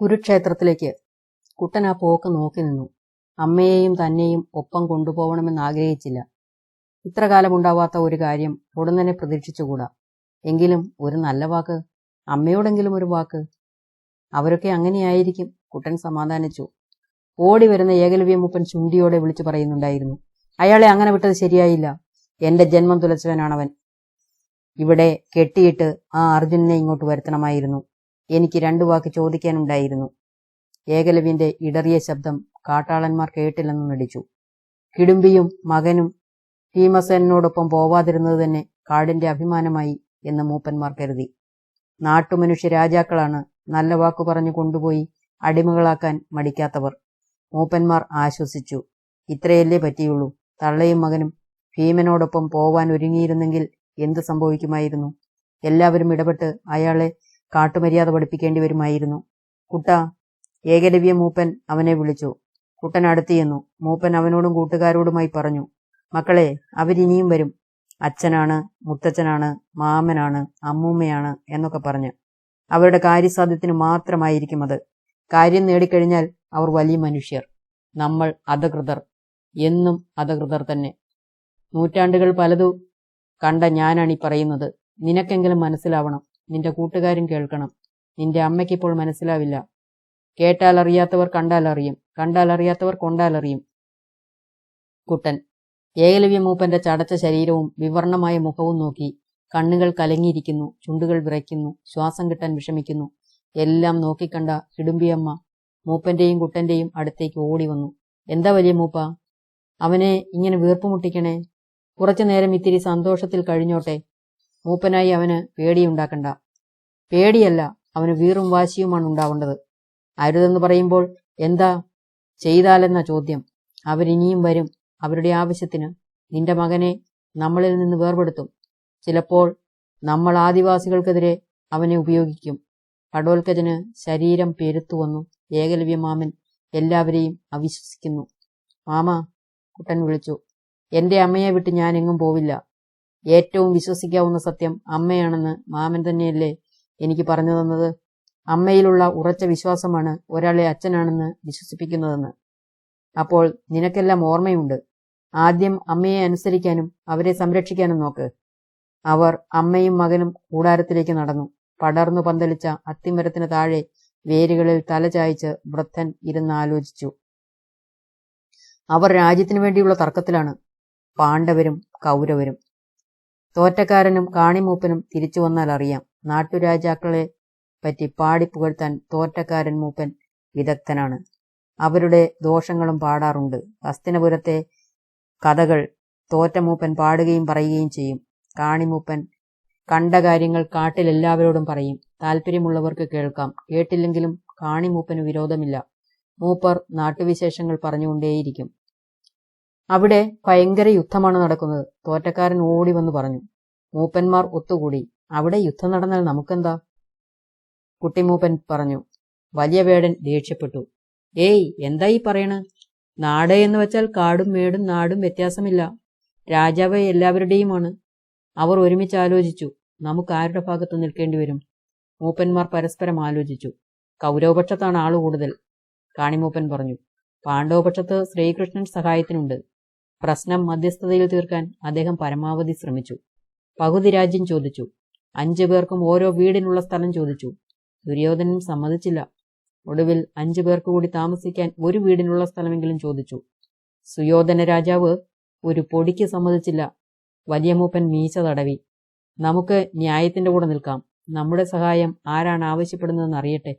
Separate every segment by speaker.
Speaker 1: കുരുക്ഷേത്രത്തിലേക്ക്. കുട്ടൻ ആ പോക്ക് നോക്കി നിന്നു. അമ്മയെയും തന്നെയും ഒപ്പം കൊണ്ടുപോകണമെന്ന് ആഗ്രഹിച്ചില്ല. ഇത്ര കാലമുണ്ടാവാത്ത ഒരു കാര്യം ഉടൻ തന്നെ പ്രതീക്ഷിച്ചുകൂടാ. എങ്കിലും ഒരു നല്ല വാക്ക്. അമ്മയോടെങ്കിലും ഒരു വാക്ക്. അവരൊക്കെ അങ്ങനെയായിരിക്കും. കുട്ടൻ സമാധാനിച്ചു. ഓടി വരുന്ന ഏകലവ്യമുപ്പൻ ചുണ്ടിയോടെ വിളിച്ചു പറയുന്നുണ്ടായിരുന്നു. അയാളെ അങ്ങനെ വിട്ടത് ശരിയായില്ല. എന്റെ ജന്മം തുലച്ചവനാണവൻ. ഇവിടെ കെട്ടിയിട്ട് ആ അർജുനനെ ഇങ്ങോട്ട് വരുത്തണമായിരുന്നു. എനിക്ക് രണ്ടു വാക്ക് ചോദിക്കാനുണ്ടായിരുന്നു. ഏകലവ്യന്റെ ഇടറിയ ശബ്ദം കാട്ടാളന്മാർ കേട്ടില്ലെന്ന് നടിച്ചു കിടുമ്പിയും മകനും ഭീമസേനോടൊപ്പം പോവാതിരുന്നത് തന്നെ കാടിന്റെ അഭിമാനമായി എന്ന് മൂപ്പന്മാർ കരുതി. നാട്ടുമനുഷ്യ രാജാക്കളാണ് നല്ല വാക്കു പറഞ്ഞു കൊണ്ടുപോയി അടിമകളാക്കാൻ മടിക്കാത്തവർ. മൂപ്പന്മാർ ആശ്വസിച്ചു. ഇത്രയല്ലേ പറ്റിയുള്ളൂ. തള്ളയും മകനും ഭീമനോടൊപ്പം പോവാൻ ഒരുങ്ങിയിരുന്നെങ്കിൽ എന്ത് സംഭവിക്കുമായിരുന്നു? എല്ലാവരും ഇടപെട്ട് അയാളെ കാട്ടുമര്യാദ പഠിപ്പിക്കേണ്ടി വരുമായിരുന്നു. കുട്ട ഏകലവ്യ മൂപ്പൻ അവനെ വിളിച്ചു. കുട്ടൻ അടുത്തിയെന്നു മൂപ്പൻ അവനോടും കൂട്ടുകാരോടുമായി പറഞ്ഞു മക്കളെ അവരിനിയും വരും. അച്ഛനാണ് മുത്തച്ഛനാണ് മാമനാണ് അമ്മൂമ്മയാണ് എന്നൊക്കെ പറഞ്ഞ്. അവരുടെ കാര്യസാധ്യത്തിന് മാത്രമായിരിക്കും അത്. കാര്യം നേടിക്കഴിഞ്ഞാൽ അവർ വലിയ മനുഷ്യർ. നമ്മൾ അധകൃതർ. എന്നും അധകൃതർ തന്നെ. നൂറ്റാണ്ടുകൾ പലതു കണ്ട ഞാനാണ് ഈ പറയുന്നത്. നിനക്കെങ്കിലും മനസ്സിലാവണം. നിന്റെ കൂട്ടുകാരും കേൾക്കണം. നിന്റെ അമ്മയ്ക്കിപ്പോൾ മനസ്സിലാവില്ല. കേട്ടാൽ അറിയാത്തവർ കണ്ടാൽ അറിയും കണ്ടാൽ അറിയാത്തവർ കൊണ്ടാൽ അറിയും കുട്ടൻ. ഏകലവ്യ മൂപ്പന്റെ ചടച്ച ശരീരവും വിവർണമായ മുഖവും നോക്കി കണ്ണുകൾ കലങ്ങിയിരിക്കുന്നു ചുണ്ടുകൾ വിറയ്ക്കുന്നു ശ്വാസം കിട്ടാൻ വിഷമിക്കുന്നു. എല്ലാം നോക്കിക്കണ്ട കിടുമ്പിയമ്മ മൂപ്പന്റെയും കുട്ടന്റെയും അടുത്തേക്ക് ഓടി വന്നു. എന്താ വലിയ മൂപ്പ? അവനെ ഇങ്ങനെ വീർപ്പ് മുട്ടിക്കണേ? കുറച്ചു നേരം ഇത്തിരി സന്തോഷത്തിൽ കഴിഞ്ഞോട്ടെ? മൂപ്പനായി അവന് പേടിയുണ്ടാക്കണ്ട. പേടിയല്ല അവന് വീറും വാശിയുമാണ് ഉണ്ടാവേണ്ടത്. അരുതെന്ന് പറയുമ്പോൾ എന്താ ചെയ്താലെന്ന ചോദ്യം. അവരിനിയും വരും. അവരുടെ ആവശ്യത്തിന് നിന്റെ മകനെ നമ്മളിൽ നിന്ന് വേർപെടുത്തും. ചിലപ്പോൾ നമ്മൾ ആദിവാസികൾക്കെതിരെ അവനെ ഉപയോഗിക്കും. കടോൽക്കജന് ശരീരം പെരുത്തു വന്നു ഏകലവ്യ മാമൻ എല്ലാവരെയും അവിശ്വസിക്കുന്നു. മാമ കുട്ടൻ വിളിച്ചു. എന്റെ അമ്മയെ വിട്ട് ഞാൻ എങ്ങും പോവില്ല. ഏറ്റവും വിശ്വസിക്കാവുന്ന സത്യം അമ്മയാണെന്ന് മാമൻ തന്നെയല്ലേ എനിക്ക് പറഞ്ഞു തന്നത്. അമ്മയിലുള്ള ഉറച്ച വിശ്വാസമാണ് ഒരാളെ അച്ഛനാണെന്ന് വിശ്വസിപ്പിക്കുന്നതെന്ന്. അപ്പോൾ നിനക്കെല്ലാം ഓർമ്മയുണ്ട്. ആദ്യം അമ്മയെ അനുസരിക്കാനും അവരെ സംരക്ഷിക്കാനും നോക്ക്. അവർ അമ്മയും മകനും കൂടാരത്തിലേക്ക് നടന്നു. പടർന്നു പന്തലിച്ച അത്തിമരത്തിന് താഴെ വേരുകളിൽ തല ചായ്ച്ച് വൃദ്ധൻ ഇരുന്ന് ആലോചിച്ചു. അവർ രാജ്യത്തിനു വേണ്ടിയുള്ള തർക്കത്തിലാണ്. പാണ്ഡവരും കൗരവരും. തോറ്റക്കാരനും കാണിമൂപ്പനും തിരിച്ചു വന്നാൽ അറിയാം. നാട്ടുരാജാക്കളെ പറ്റി പാടി പുകഴ്ത്താൻ തോറ്റക്കാരൻ മൂപ്പൻ വിദഗ്ധനാണ്. അവരുടെ ദോഷങ്ങളും പാടാറുണ്ട്. ഹസ്തിനപുരത്തെ കഥകൾ തോറ്റമൂപ്പൻ പാടുകയും പറയുകയും ചെയ്യും. കാണിമൂപ്പൻ കണ്ട കാര്യങ്ങൾ കാട്ടിൽ എല്ലാവരോടും പറയും. താല്പര്യമുള്ളവർക്ക് കേൾക്കാം. കേട്ടില്ലെങ്കിലും കാണിമൂപ്പന് വിരോധമില്ല. മൂപ്പർ നാട്ടുവിശേഷങ്ങൾ പറഞ്ഞുകൊണ്ടേയിരിക്കും. അവിടെ ഭയങ്കര യുദ്ധമാണ് നടക്കുന്നത്. തോറ്റക്കാരൻ ഓടി വന്ന് പറഞ്ഞു. മൂപ്പന്മാർ ഒത്തുകൂടി. അവിടെ യുദ്ധം നടന്നാൽ നമുക്കെന്താ? കുട്ടിമൂപ്പൻ പറഞ്ഞു. വലിയ വേടൻ ദേഷ്യപ്പെട്ടു. ഏയ് എന്താ ഈ പറയണ്? നാട് എന്ന് വെച്ചാൽ കാടും മേടും നാടും വ്യത്യാസമില്ല. രാജാവ് എല്ലാവരുടെയുമാണ്. അവർ ഒരുമിച്ച് ആലോചിച്ചു. നമുക്ക് ആരുടെ ഭാഗത്ത് നിൽക്കേണ്ടി വരും? മൂപ്പന്മാർ പരസ്പരം ആലോചിച്ചു. കൗരവപക്ഷത്താണ് ആൾ കൂടുതൽ. കാണിമൂപ്പൻ പറഞ്ഞു. പാണ്ഡവപക്ഷത്ത് ശ്രീകൃഷ്ണൻ സഹായത്തിനുണ്ട്. പ്രശ്നം മധ്യസ്ഥതയിൽ തീർക്കാൻ അദ്ദേഹം പരമാവധി ശ്രമിച്ചു. പകുതി രാജ്യം ചോദിച്ചു. അഞ്ചു പേർക്കും ഓരോ വീടിനുള്ള സ്ഥലം ചോദിച്ചു. ദുര്യോധനൻ സമ്മതിച്ചില്ല. ഒടുവിൽ അഞ്ചു പേർക്ക് കൂടി താമസിക്കാൻ ഒരു വീടിനുള്ള സ്ഥലമെങ്കിലും ചോദിച്ചു. സുയോധന രാജാവ് ഒരു പൊടിക്ക് സമ്മതിച്ചില്ല. വലിയ മൂപ്പൻ മീശ തടവി. നമുക്ക് ന്യായത്തിന്റെ കൂടെ നിൽക്കാം. നമ്മുടെ സഹായം ആരാണ് ആവശ്യപ്പെടുന്നതെന്ന് അറിയട്ടെ.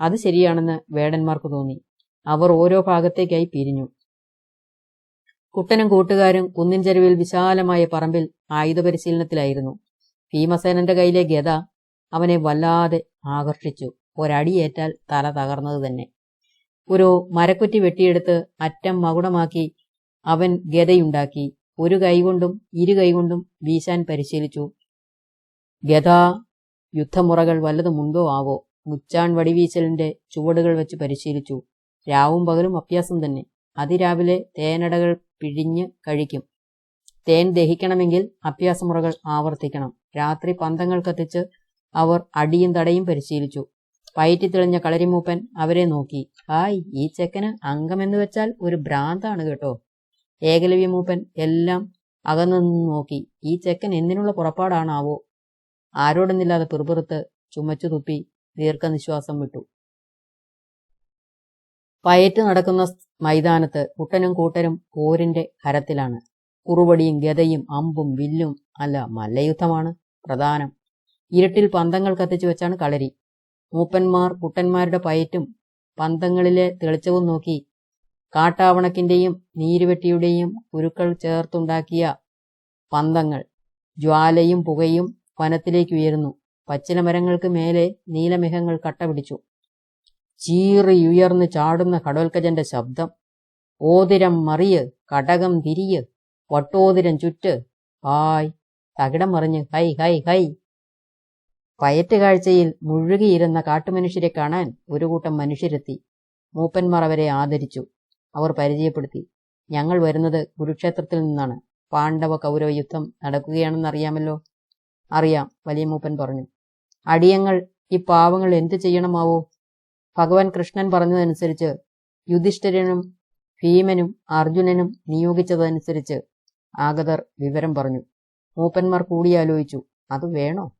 Speaker 1: അത് ശരിയാണെന്ന് വേടന്മാർക്ക് തോന്നി. അവർ ഓരോ ഭാഗത്തേക്കായി പിരിഞ്ഞു. കുട്ടനും കൂട്ടുകാരും കുന്നിൻ ചെരുവിൽ വിശാലമായ പറമ്പിൽ ആയുധ പരിശീലനത്തിലായിരുന്നു ഭീമസേനന്റെ കയ്യിലെ ഗത അവനെ വല്ലാതെ ആകർഷിച്ചു. ഒരടിയേറ്റാൽ തല തകർന്നത് തന്നെ. ഒരു മരക്കുറ്റി വെട്ടിയെടുത്ത് അറ്റം മകുടമാക്കി അവൻ ഗതയുണ്ടാക്കി ഒരു കൈകൊണ്ടും ഇരു കൈകൊണ്ടും വീശാൻ പരിശീലിച്ചു. ഗത യുദ്ധമുറകൾ വല്ലതുമുണ്ടോ ആവോ? മുച്ചാൺ വടിവീശലിന്റെ ചുവടുകൾ വെച്ച് പരിശീലിച്ചു. രാവും പകലും അഭ്യാസം തന്നെ. അതിരാവിലെ തേനടകൾ പിഴിഞ്ഞ് കഴിക്കും. തേൻ ദഹിക്കണമെങ്കിൽ അഭ്യാസമുറകൾ ആവർത്തിക്കണം. രാത്രി പന്തങ്ങൾ കത്തിച്ച് അവർ അടിയും തടയും പരിശീലിച്ചു. പയറ്റി തെളിഞ്ഞ കളരിമൂപ്പൻ അവരെ നോക്കി. ഹായ് ഈ ചെക്കന് അംഗമെന്ന് വെച്ചാൽ ഒരു ഭ്രാന്താണ് കേട്ടോ. ഏകലവ്യ മൂപ്പൻ എല്ലാം അകന്നു നോക്കി. ഈ ചെക്കൻ എന്തിനുള്ള പുറപ്പാടാണാവോ? ആരോടൊന്നില്ലാതെ പിറുപിറുത്ത് ചുമച്ചു തുപ്പി ദീർഘനിശ്വാസം വിട്ടു. പയറ്റ് നടക്കുന്ന മൈതാനത്ത് കുട്ടനും കൂട്ടരും പോരിന്റെ ഹരത്തിലാണ്. കുറുവടിയും ഗതയും അമ്പും വില്ലും അല്ല മല്ലയുദ്ധമാണ് പ്രധാനം. ഇരുട്ടിൽ പന്തങ്ങൾ കത്തിച്ചു വെച്ചാണ് കളരി. മൂപ്പന്മാർ കുട്ടന്മാരുടെ പയറ്റും പന്തങ്ങളിലെ തെളിച്ചവും നോക്കി കാട്ടാവണക്കിന്റെയും നീരുവെട്ടിയുടെയും കുരുക്കൾ ചേർത്തുണ്ടാക്കിയ പന്തങ്ങൾ ജ്വാലയും പുകയും വനത്തിലേക്ക് ഉയരുന്നു. പച്ചില മരങ്ങൾക്ക് മേലെ നീലമേഘങ്ങൾ കട്ട പിടിച്ചു ചീറിയുയർന്ന് ചാടുന്ന കടോൽക്കജന്റെ ശബ്ദം. ഓതിരം മറിയ് കടകം തിരിയ് വട്ടോതിരം ചുറ്റ് ഹായ് തകിടം മറിഞ്ഞ് ഹൈ ഹൈ ഹൈ. പയറ്റ് കാഴ്ചയിൽ മുഴുകിയിരുന്ന കാട്ടുമനുഷ്യരെ കാണാൻ ഒരു കൂട്ടം മനുഷ്യരെത്തി. മൂപ്പന്മാർ അവരെ ആദരിച്ചു. അവർ പരിചയപ്പെടുത്തി. ഞങ്ങൾ വരുന്നത് കുരുക്ഷേത്രത്തിൽ നിന്നാണ്. പാണ്ഡവ കൗരവ യുദ്ധം നടക്കുകയാണെന്ന് അറിയാമല്ലോ? അറിയാം വലിയ മൂപ്പൻ പറഞ്ഞു. അടിയങ്ങൾ ഈ പാവങ്ങൾ എന്തു ചെയ്യണമാവോ? ഭഗവാൻ കൃഷ്ണൻ പറഞ്ഞതനുസരിച്ച് യുധിഷ്ഠിരനും ഭീമനും അർജുനനും നിയോഗിച്ചതനുസരിച്ച് ആഗതർ വിവരം പറഞ്ഞു. മൂപ്പന്മാർ കൂടിയാലോചിച്ചു അത് വേണോ?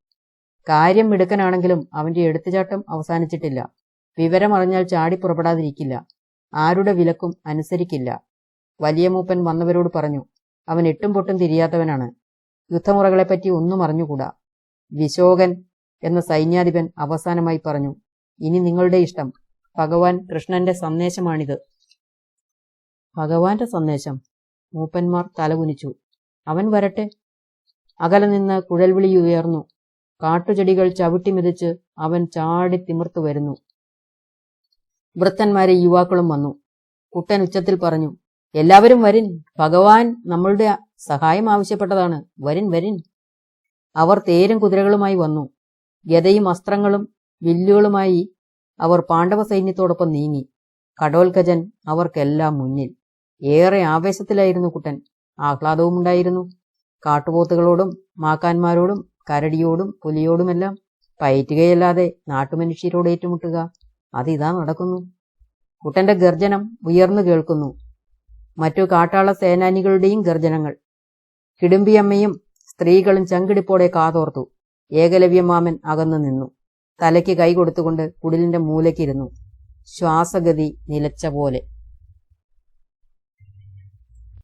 Speaker 1: കാര്യം മിടുക്കനാണെങ്കിലും അവന്റെ എടുത്തുചാട്ടം അവസാനിച്ചിട്ടില്ല. വിവരം അറിഞ്ഞാൽ ചാടി പുറപ്പെടാതിരിക്കില്ല. ആരുടെ വിലക്കും അനുസരിക്കില്ല. വലിയ മൂപ്പൻ വന്നവരോട് പറഞ്ഞു അവൻ എട്ടും പൊട്ടും തിരിയാത്തവനാണ്. യുദ്ധമുറകളെപ്പറ്റി ഒന്നും അറിഞ്ഞുകൂടാ. വിശോകൻ എന്ന സൈന്യാധിപൻ അവസാനമായി പറഞ്ഞു ഇനി നിങ്ങളുടെ ഇഷ്ടം. ഭഗവാൻ കൃഷ്ണന്റെ സന്ദേശമാണിത്. ഭഗവാന്റെ സന്ദേശം. മൂപ്പന്മാർ തലകുനിച്ചു. അവൻ വരട്ടെ. അകലെ നിന്ന് കുഴൽവിളി ഉയർന്നു. കാട്ടുചെടികൾ ചവിട്ടി മെതിച്ച് അവൻ ചാടി തിമിർത്തു വരുന്നു. വൃത്തന്മാരെ യുവാക്കളും വന്നു. കുട്ടൻ ഉച്ചത്തിൽ പറഞ്ഞു എല്ലാവരും വരിൻ. ഭഗവാൻ നമ്മളുടെ സഹായം ആവശ്യപ്പെട്ടതാണ്. വരിൻ വരിൻ. അവർ തേരും കുതിരകളുമായി വന്നു. ഗതയും അസ്ത്രങ്ങളും വില്ലുകളുമായി അവർ പാണ്ഡവ സൈന്യത്തോടൊപ്പം നീങ്ങി. കടോൽക്കജൻ അവർക്കെല്ലാം മുന്നിൽ. ഏറെ ആവേശത്തിലായിരുന്നു കുട്ടൻ. ആഹ്ലാദവും ഉണ്ടായിരുന്നു. കാട്ടുപോത്തുകളോടും മാക്കാന്മാരോടും കരടിയോടും പുലിയോടുമെല്ലാം പയറ്റുകയല്ലാതെ നാട്ടുമനുഷ്യരോട് ഏറ്റുമുട്ടുക. അതിതാ നടക്കുന്നു. കുട്ടന്റെ ഗർജനം ഉയർന്നു കേൾക്കുന്നു. മറ്റു കാട്ടാള സേനാനികളുടെയും ഗർജനങ്ങൾ. കിടുമ്പിയമ്മയും സ്ത്രീകളും ചങ്കിടിപ്പോടെ കാതോർത്തു. ഏകലവ്യമാമൻ അകന്നു നിന്നു. തലയ്ക്ക് കൈ കൊടുത്തുകൊണ്ട് കുടിലിന്റെ മൂലയ്ക്കിരുന്നു ശ്വാസഗതി നിലച്ച പോലെ.